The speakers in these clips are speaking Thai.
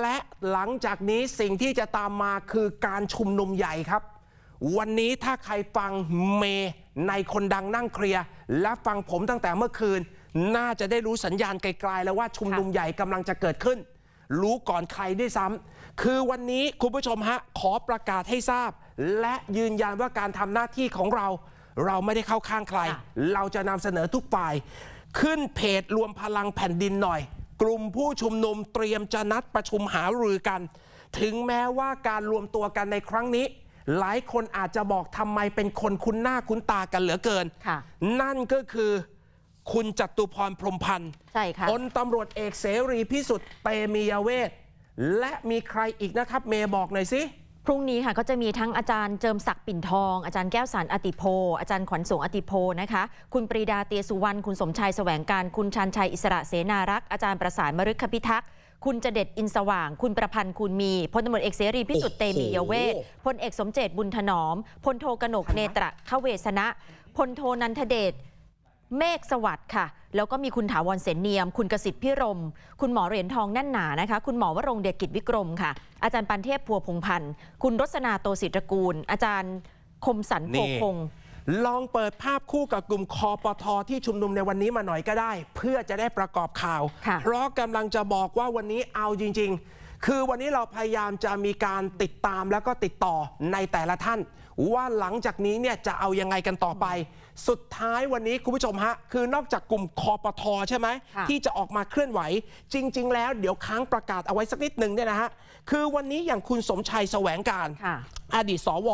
และหลังจากนี้สิ่งที่จะตามมาคือการชุมนุมใหญ่ครับ วันนี้ถ้าใครฟังเมย์ในคนดังนั่งเคลียร์และฟังผมตั้งแต่เมื่อคืน น่าจะได้รู้สัญญาณไกลๆแล้วว่าชุมนุมใหญ่กำลังจะเกิดขึ้น รู้ก่อนใครด้วยซ้ำคือวันนี้คุณผู้ชมฮะขอประกาศให้ทราบ และยืนยันว่าการทำหน้าที่ของเรา เราไม่ได้เข้าข้างใครค่ะเราจะนำเสนอทุกฝ่าย ขึ้นเพจรวมพลังแผ่นดินหน่อย กลุ่มผู้ชุมนุมเตรียมจะนัดประชุมหารือกัน ถึงแม้ว่าการรวมตัวกันในครั้งนี้ หลายคนอาจจะบอกทำไมเป็นคนคุ้นหน้าคุ้นตากันเหลือเกิน ค่ะ นั่นก็คือคุณจตุพรพรหมพันธ์ใช่ค่ะ พลตำรวจเอกเสรีพิสุทธิ์เตมียเวทและมีใครอีกนะครับ เมย์บอกหน่อยสิ พรุ่งนี้ค่ะก็จะมีทั้งอาจารย์เจิมศักดิ์ปิ่นทอง อาจารย์แก้วสารอติโพ อาจารย์ขวัญสงฆ์อติโพนะคะ คุณปรีดาเตียสุวรรณ คุณสมชายแสวงการ คุณชันชัยอิสระเสนารักษ์อาจารย์ประสานมฤคพิทักษ์คุณจเด็ดอินสว่าง คุณประพันธ์คุณมี พลตำรวจเอกเสรีพิสุทธิ์เตมียเวทพลเอกสมเจตบุญถนอม พลโทกนกเนตระขเวสนะ พลโทนันทเดช เมฆสวัสดิ์ค่ะ แล้วก็มีคุณถาวรเสนเนียม คุณกสิทธิ์พิรม คุณหมอเหรียญทองแน่นหนานะคะ คุณหมอวรงค์เดชกิจวิกรมค่ะ อาจารย์ปันเทพพัวพงพันธ์ คุณรสนาโตศิตรกูล อาจารย์คมสันโพคงลองเปิดภาพคู่กับกลุ่มคอปทที่ชุมนุมในวันนี้มาหน่อยก็ได้ เพื่อจะได้ประกอบข่าวค่ะเพราะกำลังจะบอกว่าวันนี้เอาจริง ๆ คือวันนี้เราพยายามจะมีการติดตามแล้วก็ติดต่อในแต่ละท่าน ว่าหลังจากนี้เนี่ยจะเอายังไงกันต่อไป สุดท้ายวันนี้คุณผู้ชมฮะ คือนอกจากกลุ่มคอปทใช่ไหมค่ะที่จะออกมาเคลื่อนไหว จริง ๆ แล้วเดี๋ยวค้างประกาศเอาไว้สักนิดหนึ่งเนี่ยนะฮะ คือวันนี้อย่างคุณสมชัยแสวงการค่ะอดีตสว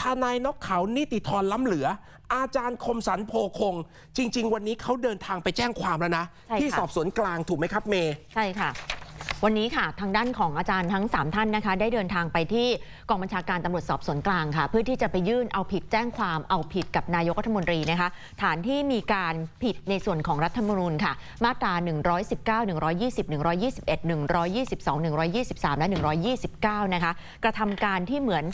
ทนายนกเขานิติธรล้ำเหลือ อาจารย์คมสันโพคง จริง ๆ วันนี้เขาเดินทางไปแจ้งความแล้วนะใช่ค่ะที่สอบสวนกลางถูกไหมครับเมย์ใช่ค่ะ วันนี้ค่ะทางด้านของอาจารย์ทั้ง 3 ท่านนะคะ ได้เดินทางไปที่กองบัญชาการตำรวจสอบสวนกลางค่ะ เพื่อที่จะไปยื่นเอาผิดแจ้งความเอาผิดกับนายกรัฐมนตรีนะคะ ฐานที่มีการผิดในส่วนของรัฐธรรมนูญค่ะ มาตรา 119 120 121 122 123 และ 129 นะคะ กระทำการที่เหมือน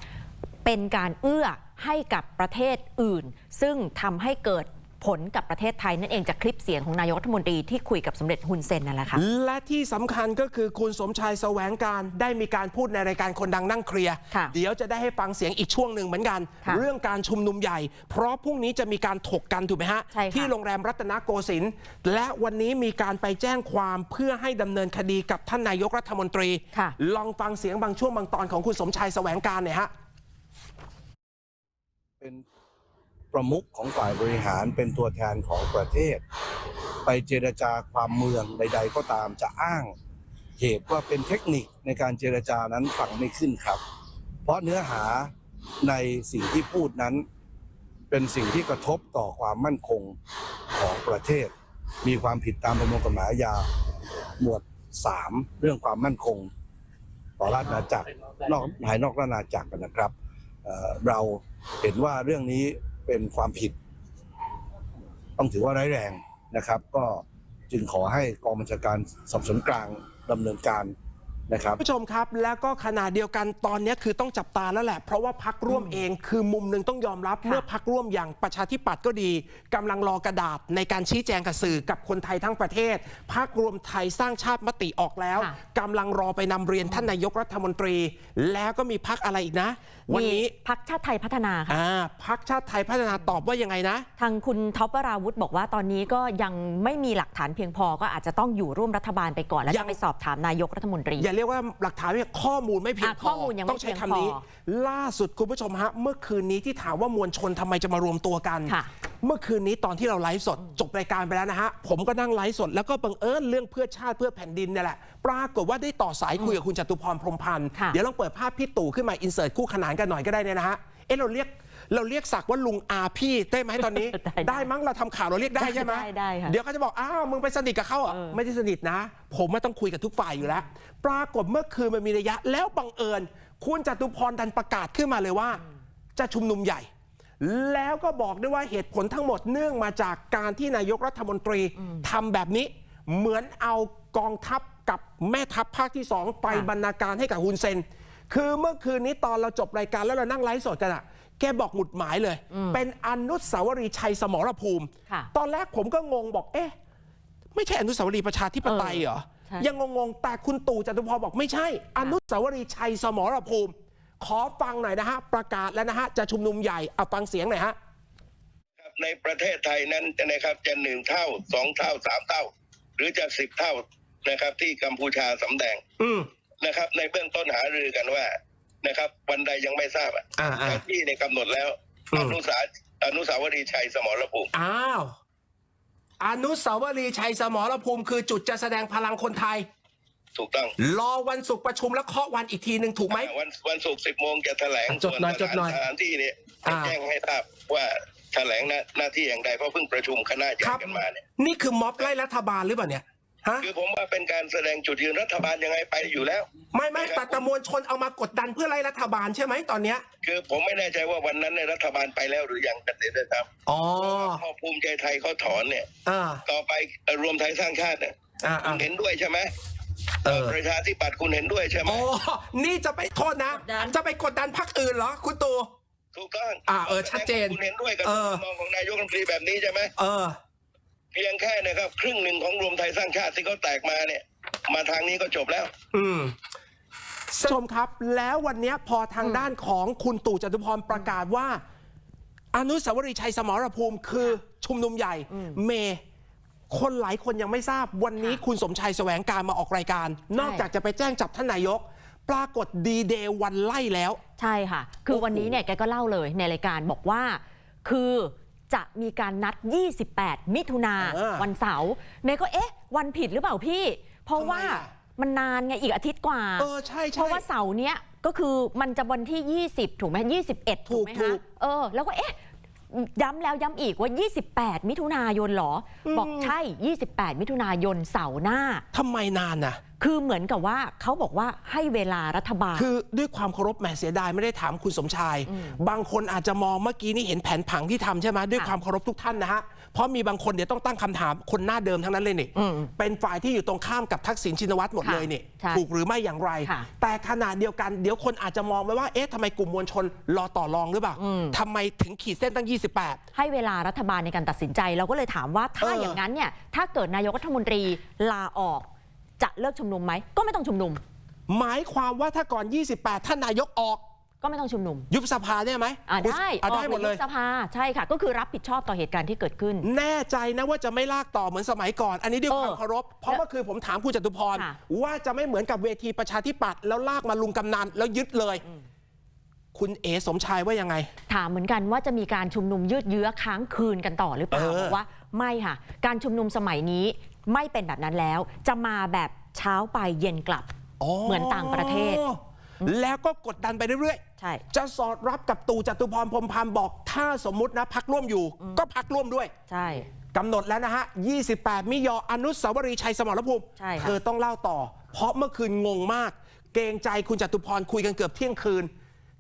เป็นการเอื้อให้กับประเทศอื่น ซึ่งทำให้เกิด ผลกับประเทศไทยนั่นเองจากคลิปเสียงของนายกรัฐมนตรีที่คุยกับสมเด็จฮุนเซนนั่นแหละค่ะและที่สำคัญก็คือคุณสมชายแสวงการได้มีการพูดในรายการคนดังนั่งเคลียร์ค่ะเดี๋ยวจะได้ให้ฟังเสียงอีกช่วงหนึ่งเหมือนกันค่ะเรื่องการชุมนุมใหญ่ เพราะพรุ่งนี้จะมีการถกกันถูกไหมฮะใช่ค่ะที่โรงแรมรัตนโกสินทร์และวันนี้มีการไปแจ้งความเพื่อให้ดำเนินคดีกับท่านนายกรัฐมนตรีค่ะลองฟังเสียงบางช่วงบางตอนของคุณสมชายแสวงการหน่อยฮะเป็น ประมุขของฝ่ายบริหารเป็นตัวแทนของประเทศ ไปเจรจาความเมืองใด ๆ ก็ตามจะอ้าง เหตุว่าเป็นเทคนิคในการเจรจานั้นฟังไม่ขึ้นครับ เพราะเนื้อหาในสิ่งที่พูดนั้น เป็นสิ่งที่กระทบต่อความมั่นคงของประเทศ มีความผิดตามประมวลกฎหมายอาญาหมวด 3 เรื่องความมั่นคง ต่อราชอาณาจักรนอกภายนอกราชอาณาจักรนะครับเราเห็นว่าเรื่องนี้ เป็นความผิด ต้องถือว่าร้ายแรงนะครับ ก็จึงขอให้กองบัญชาการสอบสวนกลางดำเนินการ นะครับผู้ชมครับแล้วก็ขณะเดียวกันตอนนี้คือต้องจับตาแล้วแหละ เพราะว่าพักร่วมเองคือมุมหนึ่งต้องยอมรับค่ะเมื่อพักร่วมอย่างประชาธิปัตย์ก็ดีกำลังรอกระดาษในการชี้แจงกับสื่อกับคนไทยทั้งประเทศพักรวมไทยสร้างชาติมติออกแล้วค่ะกำลังรอไปนำเรียนท่านนายกรัฐมนตรี แล้วก็มีพักอะไรอีกนะ วันนี้มีพักชาติไทยพัฒนาค่ะอ่าพักชาติไทยพัฒนาตอบว่ายังไงนะ ทางคุณท็อปวราวุธบอกว่าตอนนี้ก็ยังไม่มีหลักฐานเพียงพอก็อาจจะต้องอยู่ร่วมรัฐบาลไปก่อนแล้วยัจะงไปสอบถามนายกรัฐมนตรีอย่าเรียกว่าหลักฐานไม่ข้อมูลไม่เพียงอะพอข้อมูลยังไม่ต้องใช้เพียงคำนี้พอล่าสุดคุณผู้ชมฮะ เมื่อคืนนี้ที่ถามว่ามวลชนทำไมจะมารวมตัวกัน ค่ะ เมื่อคืนนี้ตอนที่เราไลฟ์สดจบรายการไปแล้วนะฮะ ผมก็นั่งไลฟ์สด แล้วก็บังเอิญเรื่องเพื่อชาติเพื่อแผ่นดินเนี่ยแหละ ปรากฏว่าได้ต่อสายคุยกับคุณจตุพรพรหมพันธ์ค่ะ เดี๋ยวลองเปิดภาพพี่ตู่ขึ้นมาอินเสิร์ตคู่ขนานกันหน่อยก็ได้เนี่ยนะฮะเอ๊ะเราเรียก เราเรียกศักดิ์ว่าลุงอาพี่ได้ไหมตอนนี้ได้ได้ได้มั้งเราทำข่าวเราเรียกได้ใช่ไหมได้ได้ค่ะ เดี๋ยวเขาจะบอกอ้าวมึงไปสนิทกับเขาเหรอะ เออ ไม่ได้สนิทนะ ผมไม่ต้องคุยกับทุกฝ่ายอยู่แล้ว ปรากฏเมื่อคืนมันมีระยะแล้วบังเอิญ คุณจตุพรดันประกาศขึ้นมาเลยว่า จะชุมนุมใหญ่ แล้วก็บอกด้วยว่าเหตุผลทั้งหมดเนื่องมาจากการที่นายกรัฐมนตรีทำแบบนี้ เหมือนเอากองทัพกับแม่ทัพภาคที่สองไปค่ะ บรรณาการให้กับฮุนเซน คือเมื่อคืนนี้ตอนเราจบรายการแล้วเรานั่งไลฟ์สดกันอะ แกบอกหมุดหมายเลย เป็นอนุสาวรีย์ชัยสมรภูมิค่ะตอนแรกผมก็งงบอกเอ๊ะไม่ใช่อนุสาวรีย์ประชาธิปไตยเหรอใช่ยังงงๆ แต่คุณตู่จตุพรบอกไม่ใช่ อนุสาวรีย์ชัยสมรภูมิ ขอฟังหน่อยนะฮะ ประกาศแล้วนะฮะ จะชุมนุมใหญ่เอาฟังเสียงหน่อยฮะครับในประเทศไทยนั้นนะครับจะหนึ่งเท่าสองเท่าสามเท่า หรือจะสิบเท่านะครับ ที่กัมพูชาสำแดงอืมนะครับ ในเบื้องต้นหารือกันว่า นะครับ วันใดยังไม่ทราบอะอ่าอ่าแต่ที่ในยกำหนดแล้วอือมนุสาอนุสาวรีย์ชัยสมรภูมิอ้าวอนุสาวรีย์ชัยสมรภูมิคือจุดจะแสดงพลังคนไทย ถูกต้องรอวันศุกร์ประชุมแล้วเคาะวันอีกทีหนึ่งถูกไหมอ่าวันวันศุกร์สิบโมงจะแถลงอะจดหน่อยส่วจดหน่อยสถานที่เนี่ยอ่าจะแจ้งให้ทราบว่าแถลงหน้าหน้าที่อย่างใดเพราะเพิ่งประชุมคณะใหญ่ครับ กันมาเนี่ยนี่คือม็อบไล่รัฐบาลหรือเปล่าเนี่ย ฮะ คือผมว่าเป็นการแสดงจุดยืนรัฐบาลยังไงไปอยู่แล้ว ไม่ไม่แต่แต่มวลชนเอามากดดันเพื่อไล่รัฐบาลใช่ไหมตอนเนี้ยคือผมไม่แน่ใจว่าวันนั้นในยรัฐบาลไปแล้วหรือยังกันเสียด้วยครับอ๋อพอภูมิใจไทยเขาถอนเนี่ย อ่าต่อไปเอ่อรวมไทยสร้างชาติเนี่ยอ่าคุอ่าณเห็นด้วยใช่ไหมเออประชาธิปัตย์คุณเห็นด้วยใช่ไหมโอ้นี่จะไปโทษนะ กดดัน จะไปกดดันพรรคอื่นเหรอคุณตู่ถูกต้องอ่าเออชัดเจนคุณเห็นด้วยกับเออมองของนายกรัฐมนตรีแบบนี้ใช่ไหมเออเพียงแค่นะครับ ครึ่งหนึ่งของรวมไทยสร้างชาติที่เขาแตกมาเนี่ย มาทางนี้ก็จบแล้ว อืมชมครับ แล้ววันเนี้ยพอทางด้านของคุณตู่จตุพรประกาศว่า อนุสาวรีย์ชัยสมรภูมิ คือชุมนุมใหญ่ เม คนหลายคนยังไม่ทราบวันนี้คุณสมชัยแสวงการมาออกรายการ นอกจากจะไปแจ้งจับท่านนายกปรากฏดีเดย์วันไล่แล้ว ใช่ค่ะ คือโอ้โหวันนี้เนี่ยแกก็เล่าเลยในรายการบอกว่า คือ จะมีการนัด 28 มิถุนาเออวันเสาร์เมย์ก็เอ๊ะ วันผิดหรือเปล่าพี่ เพราะทำไมว่าอะมันนานไงอีกอาทิตย์กว่า เออใช่เพใช่ ราะว่าเสาร์เนี้ยก็คือมันจะวันที่ 20 ถูกไหม21 ถูกไหมถูคะกเออ แล้วก็เอ๊ะ ย้ำแล้วย้ำอีกว่า 28 มิถุนายนเหรอบอกใช่ 28 มิถุนายนเสาร์หน้า ทำไมนานน่ะคือเหมือนกับว่าเขาบอกว่าให้เวลารัฐบาล คือด้วยความเคารพแหมเสียดายไม่ได้ถามคุณสมชาย บางคนอาจจะมองเมื่อกี้นี่เห็นแผนผังที่ทำใช่ไหมด้วยค่ะความเคารพทุกท่านนะฮะเพราะมีบางคนเดี๋ยวต้องตั้งคำถามคนหน้าเดิมทั้งนั้นเลยนี่อืมเป็นฝ่ายที่อยู่ตรงข้ามกับทักษิณชินวัตรหมดค่ะเลยนี่ใช่ถูกหรือไม่อย่างไร ค่ะ แต่ขณะเดียวกันเดี๋ยวคนอาจจะมองไปว่าเอ๊ะทำไมกลุ่มมวลชนรอต่อรองหรือเปล่าทำไมถึงขีดเส้นตั้ง 28 ให้เวลารัฐบาลในการตัดสินใจ เราก็เลยถามว่าถ้าเออออย่างนั้นเนี่ยถ้าเกิดนายกรัฐมนตรีลาออกจะ เลิกชุมนุมไหมก็ไม่ต้องชุมนุม หมายความว่าถ้าก่อน 28 ท่านนายกออกก็ไม่ต้องชุมนุม ยุบสภาได้ไหมอ่าคุณได้อะได้หมดเลยออกรืยุบสภาใช่ค่ะ ก็คือรับผิดชอบต่อเหตุการณ์ที่เกิดขึ้น แน่ใจนะว่าจะไม่ลากต่อเหมือนสมัยก่อน อันนี้ด้วยเออความเคารพ เพราะเมื่อคืนผมถามคุณจตุพรค่ะว่าจะไม่เหมือนกับเวทีประชาธิปัตย์แล้วลากมาลุงกำนันแล้วยึดเลยคุณเอสมชายว่ายังไง ถามเหมือนกันว่าจะมีการชุมนุมยืดเยื้อค้างคืนกันต่อหรือเปล่าเออบอกว่าไม่ค่ะ การชุมนุมสมัยนี้ไม่เป็นแบบนั้นแล้ว จะมาแบบ เช้าไปเย็นกลับ เหมือนต่างประเทศ แล้วก็กดดันไปเรื่อยใช่ๆจะสอดรับกับตู่จตุพรพรหมพันธ์บอก ถ้าสมมุตินะพักร่วมอยู่ ก็พักร่วมด้วย ใช่ กำหนดแล้วนะฮะ 28 มิยออนุสาวรีย์ชัยสมรภูมิ ใช่ค่ะ เธอต้องเล่าต่อ เพราะเมื่อคืนงงมาก เกรงใจคุณจตุพรคุยกันเกือบเที่ยงคืน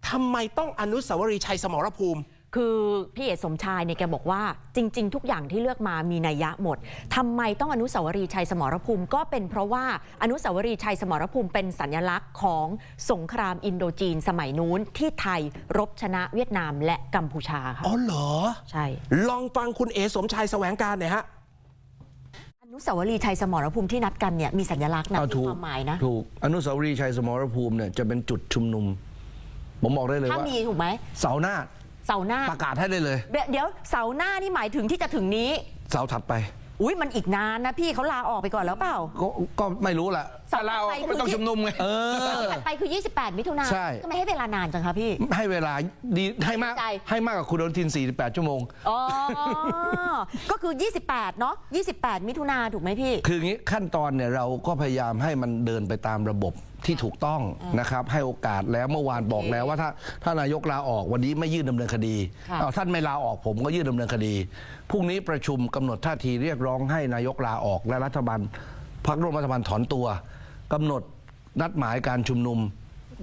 ทำไมต้องอนุสาวรีย์ชัยสมรภูมิ คือพี่เอกสมชายเนี่ยแกบอกว่าจริง ๆ ทุกอย่างที่เลือกมามีนัยยะหมดทำไมต้องอนุสาวรีย์ชัยสมรภูมิก็เป็นเพราะว่าอนุสาวรีย์ชัยสมรภูมิเป็นสัญลักษณ์ของสงครามอินโดจีนสมัยนู้นที่ไทยรบชนะเวียดนามและกัมพูชาค่ะอ๋อเหรอ ใช่ ลองฟังคุณเอสมชายแสวงการหน่อยฮะอนุสาวรีย์ชัยสมรภูมิที่นัดกันเนี่ยมีสัญลักษณ์นะเอามีถูกความหมายนะถูกอนุสาวรีย์ชัยสมรภูมิเนี่ยจะเป็นจุดชุมนุม ผมบอกได้เลยถ้าว่ามีถูกไหมเสาร์หน้า เสาร์หน้า ประกาศให้ได้เลย เดี๋ยวเดี๋ยวเสาร์หน้านี่หมายถึงที่จะถึงนี้ เสาร์ถัดไป อุ้ยมันอีกนานนะพี่เขาลาออกไปก่อนแล้วเปล่า ก็ก็ไม่รู้แหละเสาร์ถ้าเราถัดไปก็ไม่ต้องคือชุมนุมไง เอเสาร์อถัดไปคือ 28 มิถุนาใช่ ทำไมให้เวลานานจังคะพี่ ให้เวลาดีให้มากใจ ให้มากกว่าคุณอนุทิน 48 ชั่วโมง อ๋อ ก็คือ 28 เนาะ28 มิถุนาถูกไหมพี่ คืออย่างนี้ขั้นตอนเนี่ยเราก็พยายามให้มันเดินไปตามระบบ ที่ถูกต้องนะครับให้โอกาสแล้วเมื่อวานบอกแล้วว่าถ้าถ้านายกลาออกวันนี้ไม่ยื่นดำเนินคดีค่ะเอาท่านไม่ลาออกผมก็ยื่นดำเนินคดีพรุ่งนี้ประชุมกำหนดท่าทีเรียกร้องให้นายกลาออก และรัฐบาลพักร่วมรัฐบาลถอนตัวกำหนดนัดหมายการชุมนุม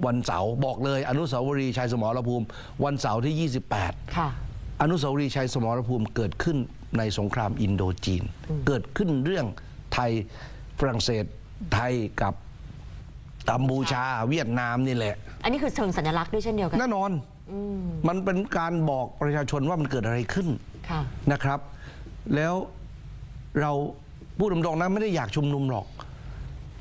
วันเสาร์บอกเลย อนุสาวรีย์ชัยสมรภูมิ วันเสาร์ที่ 28 ค่ะ อนุสาวรีย์ชัยสมรภูมิเกิดขึ้นในสงครามอินโดจีน เกิดขึ้นเรื่องไทยฝรั่งเศสไทยกับ กัมพูชาเวียดนามนี่แหละ อันนี้คือเชิงสัญลักษณ์ด้วยเช่นเดียวกันแน่นอนมันเป็นการบอกประชาชนว่ามันเกิดอะไรขึ้นค่ะนะครับ แล้วเราพูดตรงๆนะไม่ได้อยากชุมนุมหรอก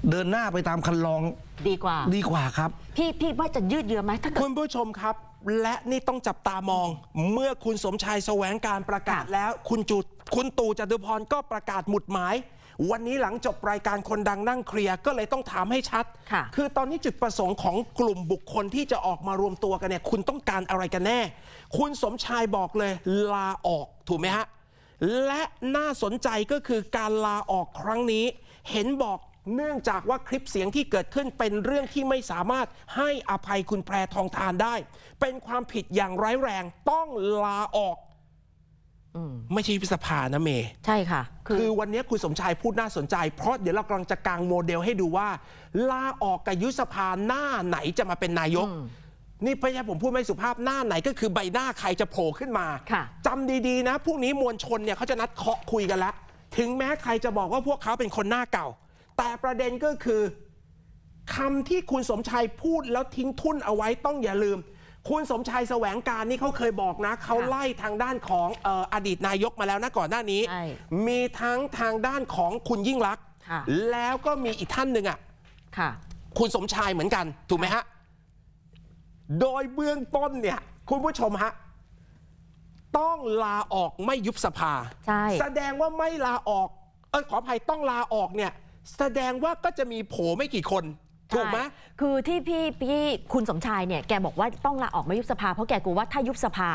เดินหน้าไปตามคันลองดีกว่า ดีกว่าครับ พี่พี่ว่าจะยืดเยื้อไหมถ้าเกิดคุณผู้ชมครับ และนี่ต้องจับตามอง เมื่อคุณสมชายแสวงการประกาศค่ะแล้ว คุณจุดคุณตู่จตุพรก็ประกาศหมุดหมาย วันนี้หลังจบรายการคนดังนั่งเคลียร์ก็เลยต้องถามให้ชัด ค่ะอตอนนี้จุดประสงค์ของกลุ่มบุคคลที่จะออกมารวมตัวกันเนี่ยคุณต้องการอะไรกันแน่ คุณสมชายบอกเลยลาออกถูกไหมฮะ และน่าสนใจก็คือการลาออกครั้งนี้ เห็นบอกเนื่องจากว่าคลิปเสียงที่เกิดขึ้นเป็นเรื่องที่ไม่สามารถให้อภัยคุณแพรทองทานได้ เป็นความผิดอย่างร้ายแรงต้องลาออกอืม ไม่ใช่ยุบสภานะเมย์ใช่ค่ะคือคือวันนี้คุณสมชายพูดน่าสนใจ เพราะเดี๋ยวเรากำลังจะกางโมเดลให้ดูว่าลาออกกับยุบสภาหน้าไหนจะมาเป็นนายกอืมนี่พยาผมพูดไม่สุภาพหน้าไหนก็คือใบหน้าใครจะโผล่ขึ้นมาค่ะจำดีๆนะพรุ่งนี้มวลชนเนี่ยเขาจะนัดเคาะคุยกันแล้วถึงแม้ใครจะบอกว่าพวกเขาเป็นคนหน้าเก่า แต่ประเด็นก็คือคำที่คุณสมชายพูดแล้วทิ้งทุ่นเอาไว้ต้องอย่าลืม คุณสมชายแสวงการนี่เขาเคยบอกนะ เขาไล่ทางด้านของเอ่ออดีตนายกมาแล้วนะก่อนหน้านี้ ใช่มีทั้งทางด้านของคุณยิ่งรักษณ์ค่ะ แล้วก็มีอีกท่านหนึ่งอะ ค่ะ คุณสมชายเหมือนกัน ถูกไหมฮะ โดยเบื้องต้นเนี่ย คุณผู้ชมฮะ ต้องลาออกไม่ยุบสภา ใช่ แสดงว่าไม่ลาออก เออขออภัยต้องลาออกเนี่ย แสดงว่าก็จะมีโผล่ไม่กี่คน ถูกไหมใช่คือที่พี่พี่คุณสมชายเนี่ยแกบอกว่าต้องลาออกมายุบสภา เพราะแกกลัวว่าถ้ายุบสภา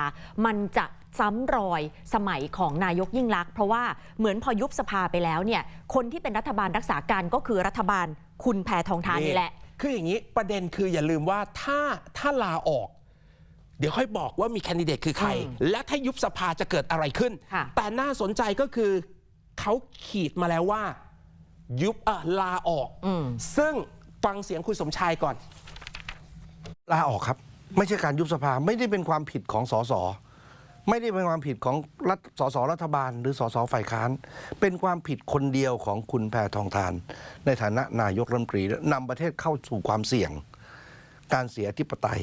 มันจะซ้ำรอยสมัยของนายกยิ่งลักษณ์เพราะว่าเหมือนพอยุบสภาไปแล้วเนี่ยคนที่เป็นรัฐบาลรักษาการก็คือรัฐบาลคุณแพทองทานนี่แหละ คืออย่างนี้ประเด็นคืออย่าลืมว่าถ้าถ้าลาออก เดี๋ยวค่อยบอกว่ามีแคนดิเดตคือใครอืมและถ้ายุบสภาจะเกิดอะไรขึ้นค่ะแต่น่าสนใจก็คือเขาขีดมาแล้วว่า ยุบเออลาออกอืมซึ่ง ฟังเสียงคุณสมชายก่อน ลาออกครับ ไม่ใช่การยุบสภาไม่ได้เป็นความผิดของสสไม่ได้เป็นความผิดของรัฐสสรัฐบาล หรือสสฝ่ายค้าน เป็นความผิดคนเดียวของคุณแพทองทาน ในฐานะนายกรัฐมนตรีนำประเทศเข้าสู่ความเสี่ยง การเสียอธิปไตย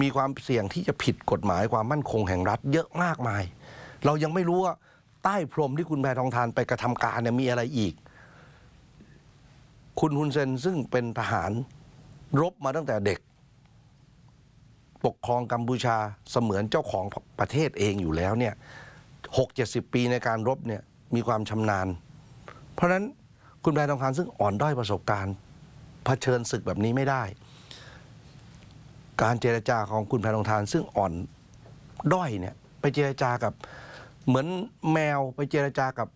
มีความเสี่ยงที่จะผิดกฎหมายความมั่นคงแห่งรัฐเยอะมากมาย เรายังไม่รู้ว่าใต้พรมที่คุณแพทองทานไปกระทำการเนี่ยมีอะไรอีก คุณฮุนเซนซึ่งเป็นทหารรบมาตั้งแต่เด็ก ปกครองกัมพูชาเสมือนเจ้าของประเทศเองอยู่แล้วเนี่ยหกเจ็ดสิบปีในการรบเนี่ยมีความชำนาญ เพราะฉะนั้นคุณแพทองทานซึ่งอ่อนด้อยประสบการณ์เผชิญศึกแบบนี้ไม่ได้ การเจรจาของคุณแพทองทานซึ่งอ่อนด้อยเนี่ยไปเจรจากับเหมือนแมวไปเจรจากับ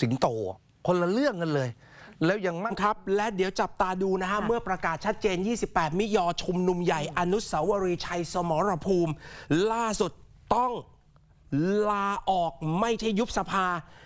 สิงโต คนละเรื่องกันเลย แล้วยังมั่นครับ และเดี๋ยวจับตาดูนะฮะค่ะเมื่อประกาศชัดเจน 28 มิยอชุมนุมใหญ่อนุสาวรีย์ชัยสมรภูมิ ล่าสุดต้องลาออกไม่ใช่ยุบสภา